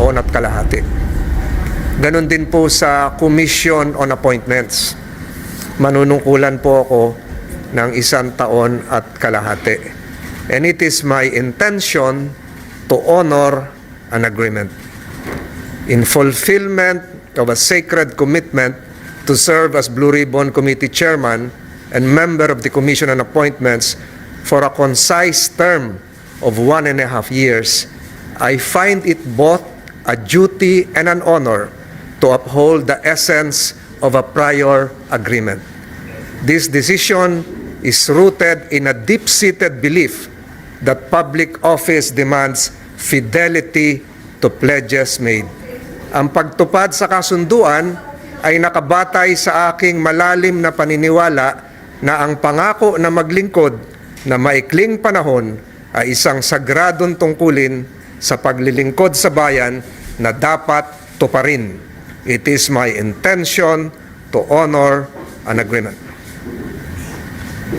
taon at kalahati. Ganon din po sa Commission on Appointments. Manunungkulan po ako ng isang taon at kalahati. And it is my intention to honor an agreement. In fulfillment of a sacred commitment to serve as Blue Ribbon Committee Chairman and member of the Commission on Appointments for a concise term of one and a half years, I find it both a duty and an honor to uphold the essence of a prior agreement. This decision is rooted in a deep-seated belief that public office demands fidelity to pledges made. Ang pagtupad sa kasunduan ay nakabatay sa aking malalim na paniniwala na ang pangako na maglingkod na maikling panahon ay isang sagradong tungkulin sa paglilingkod sa bayan na dapat tuparin. It is my intention to honor an agreement.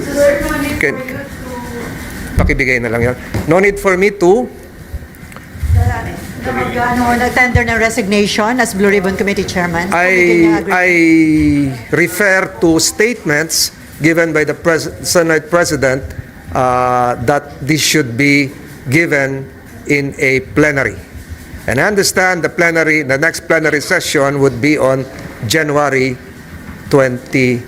Sir, no need Can- for you to... Pakibigay na lang yan. No need for me to ano, nag-tender ng resignation as Blue Ribbon Committee Chairman? I. I refer to statements given by the pres- Senate President uh, that this should be given in a plenary. And I understand the plenary, the next plenary session would be on January 22.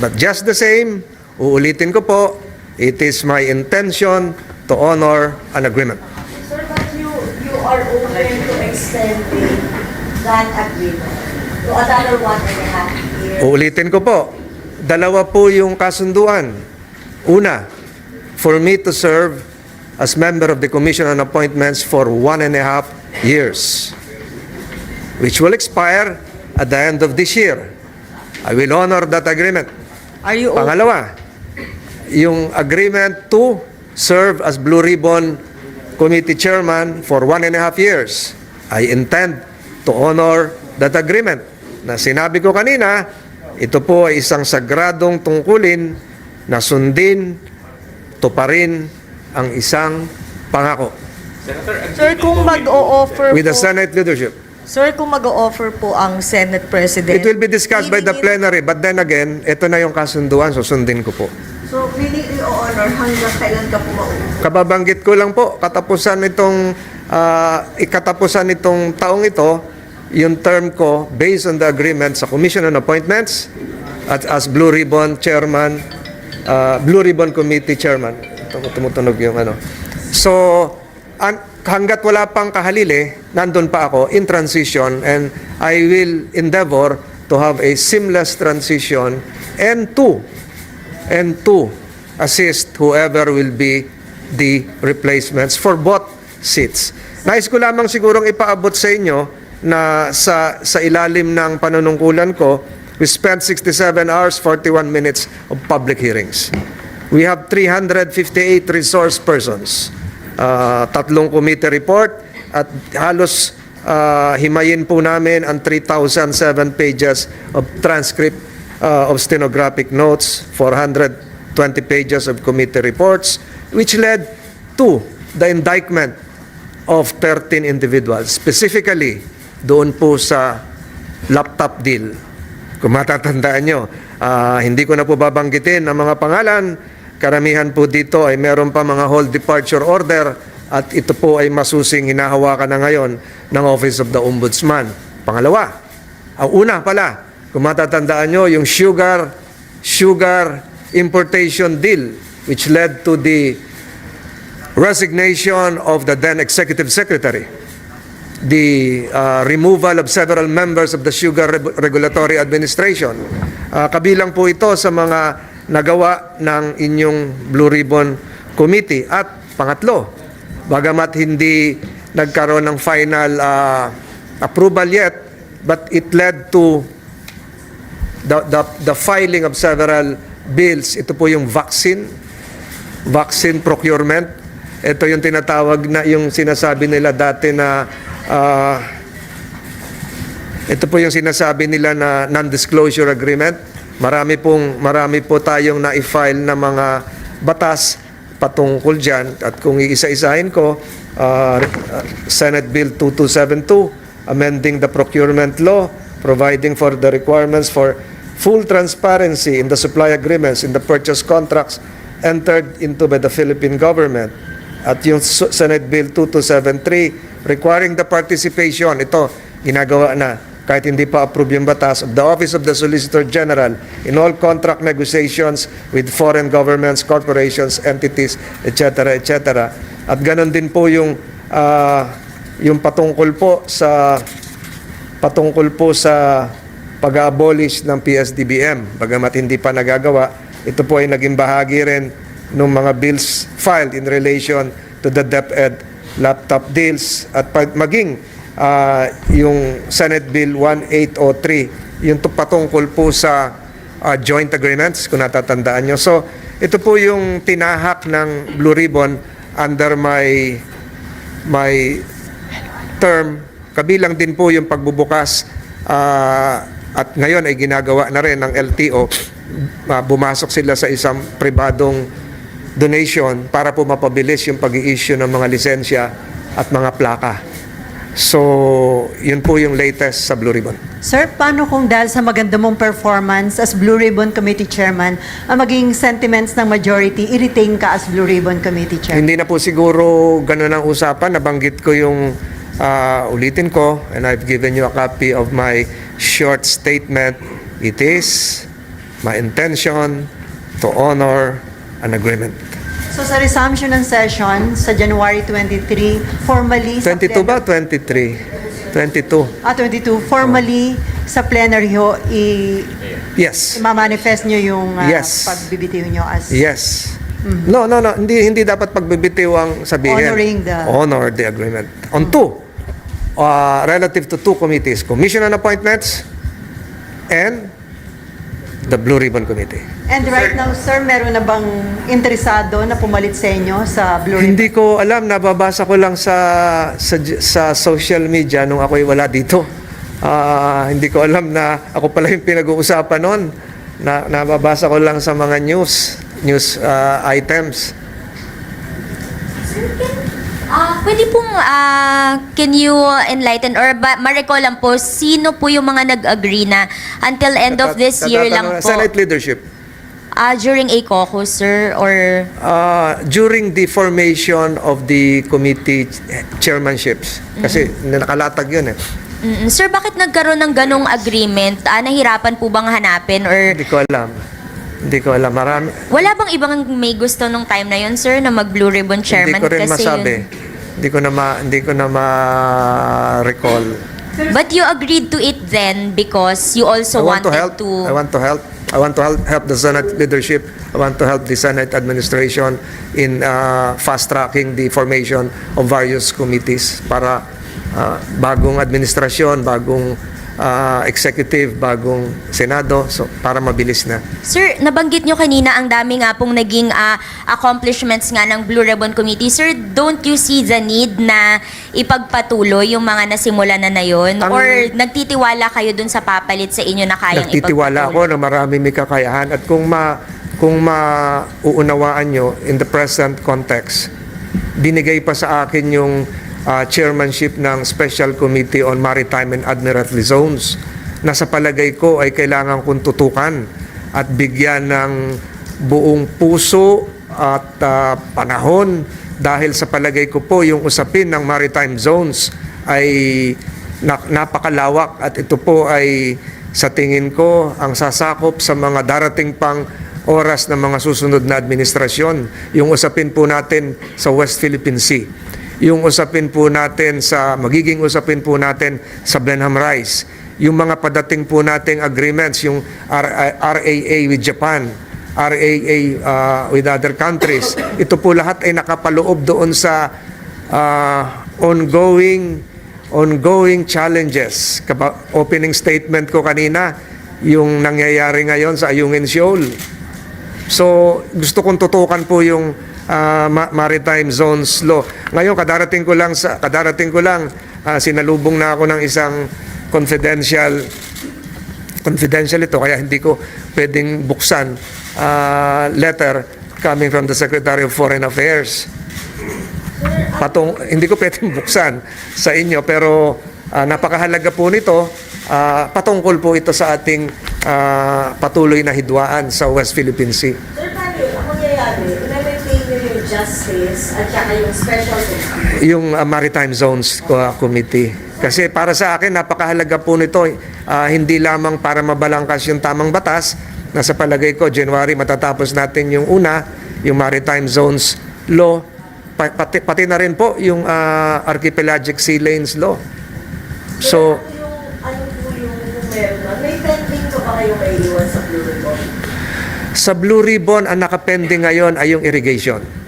But just the same, uulitin ko po, it is my intention to honor an agreement. Sir, but you, you are open to extending that agreement to another one and a half years. Uulitin ko po, dalawa po yung kasunduan. Una, for me to serve as member of the Commission on Appointments for one and a half years, which will expire at the end of this year. I will honor that agreement. Are you? Pangalawa, yung agreement to serve as Blue Ribbon Committee Chairman for one and a half years. I intend to honor that agreement. Na sinabi ko kanina, ito po ay isang sagradong tungkulin na sundin, tuparin ang isang pangako Sir, kung mag-o-offer with the po, Senate leadership. Sir, kung mag-o-offer po ang Senate President. It will be discussed by the plenary, but then again, ito na yung kasunduan, susundin ko po. So, meaning i-honor hanggang kailan ka po mauwi? Kababanggit ko lang po, katapusan itong ah, ikatapusan itong taong ito, yung term ko based on the agreement sa Commission on Appointments at as Blue Ribbon Chairman, ah, Blue Ribbon Committee Chairman. Tum- Tumutunog yung ano. So, an- hanggat wala pang kahalili, nandun pa ako in transition and I will endeavor to have a seamless transition and to and to assist whoever will be the replacements for both seats. Nais ko lamang sigurong ipaabot sa inyo na sa sa ilalim ng panunungkulan ko, we spent 67 hours 41 minutes of public hearings. We have 358 resource persons, uh, tatlong committee report at halos uh, himayin po namin ang 3,007 pages of transcript uh, of stenographic notes, 420 pages of committee reports, which led to the indictment of 13 individuals, specifically doon po sa laptop deal. Kung matatandaan nyo, ah, hindi ko na po babanggitin ang mga pangalan. Karamihan po dito ay meron pa mga hold departure order at ito po ay masusing hinahawakan na ngayon ng Office of the Ombudsman. Pangalawa, ang una pala, kung matatandaan nyo, yung sugar, sugar importation deal which led to the resignation of the then executive secretary, the uh, removal of several members of the Sugar Reg- Regulatory Administration. Uh, kabilang po ito sa mga nagawa ng inyong Blue Ribbon Committee. At pangatlo, bagamat hindi nagkaroon ng final uh, approval yet, but it led to the, the, the filing of several bills. Ito po yung vaccine, vaccine procurement. Ito yung tinatawag na yung sinasabi nila dati na ah, ito po yung sinasabi nila na non-disclosure agreement. Marami pong marami po tayong na-file na mga batas patungkol dyan. At kung iisa-isahin ko, uh, Senate Bill 2272, amending the procurement law, providing for the requirements for full transparency in the supply agreements, in the purchase contracts entered into by the Philippine government. At yung Senate Bill 2273, requiring the participation, ito, ginagawa na, kahit hindi pa approve yung batas, of the Office of the Solicitor General in all contract negotiations with foreign governments, corporations, entities, etc., etc. At ganon din po yung, ah, yung patungkol po sa patungkol po sa pag-abolish ng PSDBM. Bagamat hindi pa nagagawa, ito po ay naging bahagi rin ng mga bills filed in relation to the DepEd laptop deals at maging ah, yung Senate Bill 1803, yung tu- patungkol po sa ah, joint agreements, kung natatandaan nyo. So, ito po yung tinahak ng Blue Ribbon under my my term, kabilang din po yung pagbubukas ah, at ngayon ay ginagawa na rin ng LTO, ah, bumasok sila sa isang pribadong donation para po mapabilis yung pag issue ng mga lisensya at mga plaka. So, yun po yung latest sa Blue Ribbon. Sir, paano kung dahil sa maganda mong performance as Blue Ribbon Committee Chairman, ang maging sentiments ng majority, i-retain ka as Blue Ribbon Committee Chairman? Hindi na po siguro ganun ang usapan. Nabanggit ko yung ah, ulitin ko and I've given you a copy of my short statement. It is my intention to honor an agreement. So sa resumption ng session sa January 23, formally sa 22 ba? plenary- 23? 22. Ah, 22. Formally sa plenary ho, i- Yes. i-manifest nyo yung ah, Yes. pagbibitiw nyo as... Yes. No, no, no. Hindi hindi dapat pagbibitiw ang sabihin. Honoring the- Honor the agreement. On two, uh, relative to two committees, Commission on Appointments and the Blue Ribbon Committee. And right now, sir, meron na bang interesado na pumalit sa inyo sa Blue Ribbon? Hindi ko alam, nababasa ko lang sa sa, sa social media nung ako'y wala dito. Ah, hindi ko alam na ako pala yung pinag-uusapan noon. Na, nababasa ko lang sa mga news news ah, items. Ah, pwede pong ah, can you enlighten or ba, ma-recall lang po sino po yung mga nag-agree na until end of this year lang po Senate leadership. ah, during a caucus sir or Uh, during the formation of the committee chairmanships. Kasi nakalatag yun eh. Mm, sir bakit nagkaroon ng ganong agreement ah, nahirapan po bang hanapin or Hindi ko alam. Hindi ko alam. Marami. wala bang ibang may gusto nung time na yun sir na mag Blue Ribbon chairman hindi ko rin kasi masabi. yun- Hindi ko na ma, hindi ko na ma-recall. But you agreed to it then because you I also want to wanted help. to I want to help. I want to help, help the Senate leadership. I want to help the Senate administration in uh, fast-tracking the formation of various committees para uh, bagong administrasyon, bagong uh, executive, bagong Senado, so para mabilis na. Sir, nabanggit nyo kanina ang dami nga pong naging ah, accomplishments nga ng Blue Ribbon Committee. Sir, don't you see the need na ipagpatuloy yung mga nasimula na na yun? Ang- Or nagtitiwala kayo dun sa papalit sa inyo na kayang Nagtitiwala ako ipagpatuloy? na marami may kakayahan at kung ma kung mauunawaan nyo in the present context, binigay pa sa akin yung ah, chairmanship ng Special Committee on Maritime and Admiralty Zones na sa palagay ko ay kailangan kong tutukan at bigyan ng buong puso at ah, panahon dahil sa palagay ko po yung usapin ng maritime zones ay na- napakalawak at ito po ay sa tingin ko ang sasakop sa mga darating pang oras ng mga susunod na administrasyon. Yung usapin po natin sa West Philippine Sea. Yung usapin po natin sa, magiging usapin po natin sa Blenheim Rise. Yung mga padating po nating agreements, yung RAA with Japan, RAA uh, with other countries. Ito po lahat ay nakapaloob doon sa uh, ongoing ongoing challenges. Kapa, opening statement ko kanina, yung nangyayari ngayon sa Ayungin Shoal. So, gusto kong tutukan po yung ma- maritime zones law. Ngayon kadarating ko lang sa kadarating ko lang ah, sinalubong na ako ng isang confidential confidential ito kaya hindi ko pwedeng buksan ah, letter coming from the Secretary of Foreign Affairs. Patong, hindi ko pwedeng buksan sa inyo, pero ah, napakahalaga po nito. Ah, patungkol po ito sa ating ah, patuloy na hidwaan sa West Philippine Sea. Sir, paano yun? Ang mangyayari, i-maintain nyo yung justice at saka yung special committee. yung uh, Maritime Zones uh, Committee. Kasi para sa akin, napakahalaga po nito, uh, hindi lamang para mabalangkas yung tamang batas, na sa palagay ko, January matatapos natin yung una, yung Maritime Zones Law, pa- pati, pati na rin po yung uh, Archipelagic Sea Lanes Law. So, ano yung, ano po yung kung meron na? May pending ba kayo may iwan sa Blue Ribbon? Sa Blue Ribbon, ang nakapending ngayon ay yung irrigation.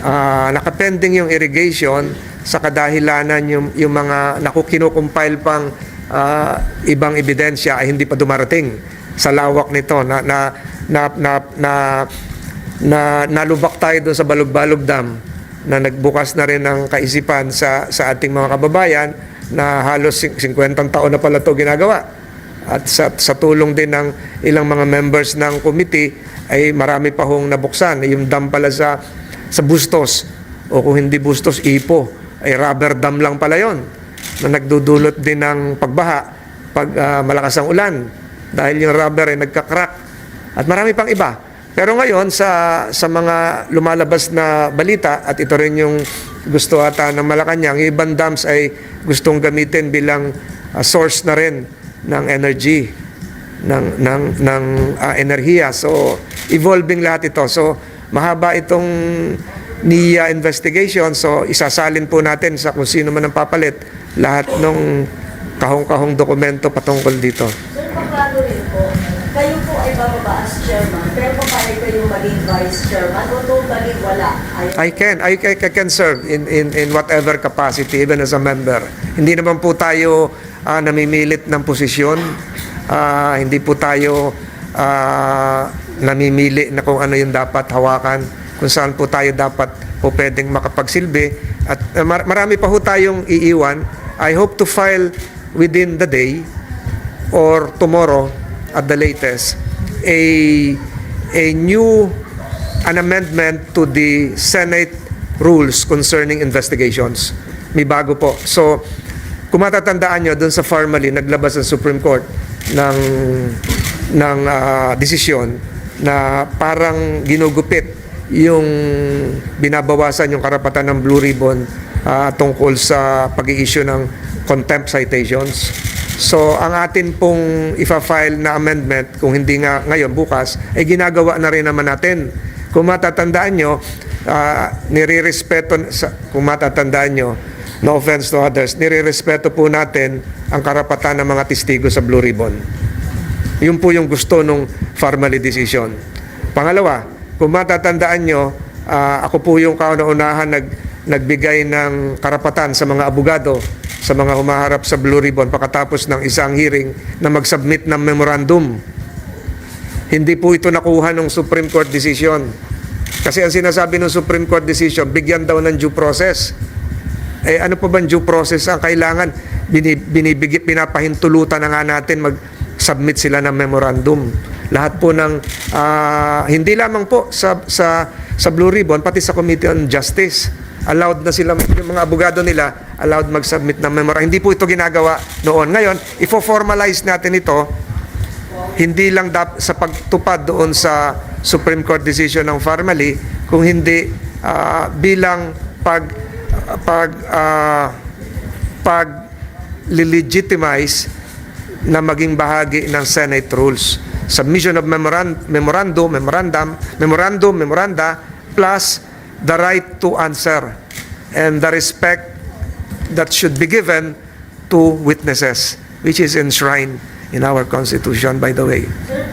Ah, nakapending yung irrigation sa kadahilanan yung, yung mga naku kinukumpile pang ah, ibang ebidensya ay hindi pa dumarating sa lawak nito na na na na, na, na nalubak tayo doon sa Balog-Balog Dam na nagbukas na rin ng kaisipan sa sa ating mga kababayan na halos 50 taon na pala to ginagawa. At sa, sa tulong din ng ilang mga members ng committee ay marami pa hong nabuksan. Yung dam pala sa, sa Bustos o kung hindi Bustos, Ipo ay rubber dam lang pala yon na nagdudulot din ng pagbaha pag ah, malakas ang ulan dahil yung rubber ay nagka-crack at marami pang iba. Pero ngayon sa sa mga lumalabas na balita at ito rin yung gusto ata ng Malacanang, yung ibang dams ay gustong gamitin bilang ah, source na rin ng energy ng ng ng ah, enerhiya. So evolving lahat ito. So mahaba itong NIA investigation. So isasalin po natin sa kung sino man ang papalit lahat ng kahong-kahong dokumento patungkol dito. Sir, paano rin po? Kayo po ay bababa as chairman, pero paano kayo maging vice chairman o totally wala? I can I, I, I can serve in in in whatever capacity even as a member. Hindi naman po tayo ah, namimilit ng posisyon. Ah, hindi po tayo ah, namimili na kung ano yung dapat hawakan, kung saan po tayo dapat po pwedeng makapagsilbi at mar- marami pa ho tayong iiwan. I hope to file within the day or tomorrow at the latest a a new an amendment to the Senate rules concerning investigations. May bago po. So, kung matatandaan nyo, dun sa formally, naglabas ang Supreme Court ng, ng ah, desisyon na parang ginugupit yung binabawasan yung karapatan ng Blue Ribbon ah, tungkol sa pag-i-issue ng contempt citations. So, ang atin pong ifa-file na amendment, kung hindi nga ngayon, bukas, ay ginagawa na rin naman natin. Kung matatandaan nyo, uh, nire-respeto, sa, kung matatandaan nyo, no offense to others, nire-respeto po natin ang karapatan ng mga testigo sa Blue Ribbon. Yun po yung gusto nung formally decision. Pangalawa, kung matatandaan nyo, ah, ako po yung kauna-unahan nag, nagbigay ng karapatan sa mga abogado, sa mga humaharap sa Blue Ribbon pagkatapos ng isang hearing na mag-submit ng memorandum. Hindi po ito nakuha ng Supreme Court decision. Kasi ang sinasabi ng Supreme Court decision, bigyan daw ng due process. Eh ano pa ba due process ang kailangan? Bini- Binibigit, pinapahintulutan na nga natin mag-submit sila ng memorandum. Lahat po ng, ah, hindi lamang po sa, sa, sa Blue Ribbon, pati sa Committee on Justice. Allowed na sila, yung mga abogado nila, allowed mag-submit ng memorandum. Hindi po ito ginagawa noon. Ngayon, ifo-formalize natin ito hindi lang dap- sa pagtupad doon sa Supreme Court decision ng formally, kung hindi ah, bilang pag pag ah, pag legitimize na maging bahagi ng Senate rules. Submission of memoran- memorandum, memorandum, memorandum, memoranda, plus the right to answer and the respect that should be given to witnesses, which is enshrined in our Constitution, by the way. Sir,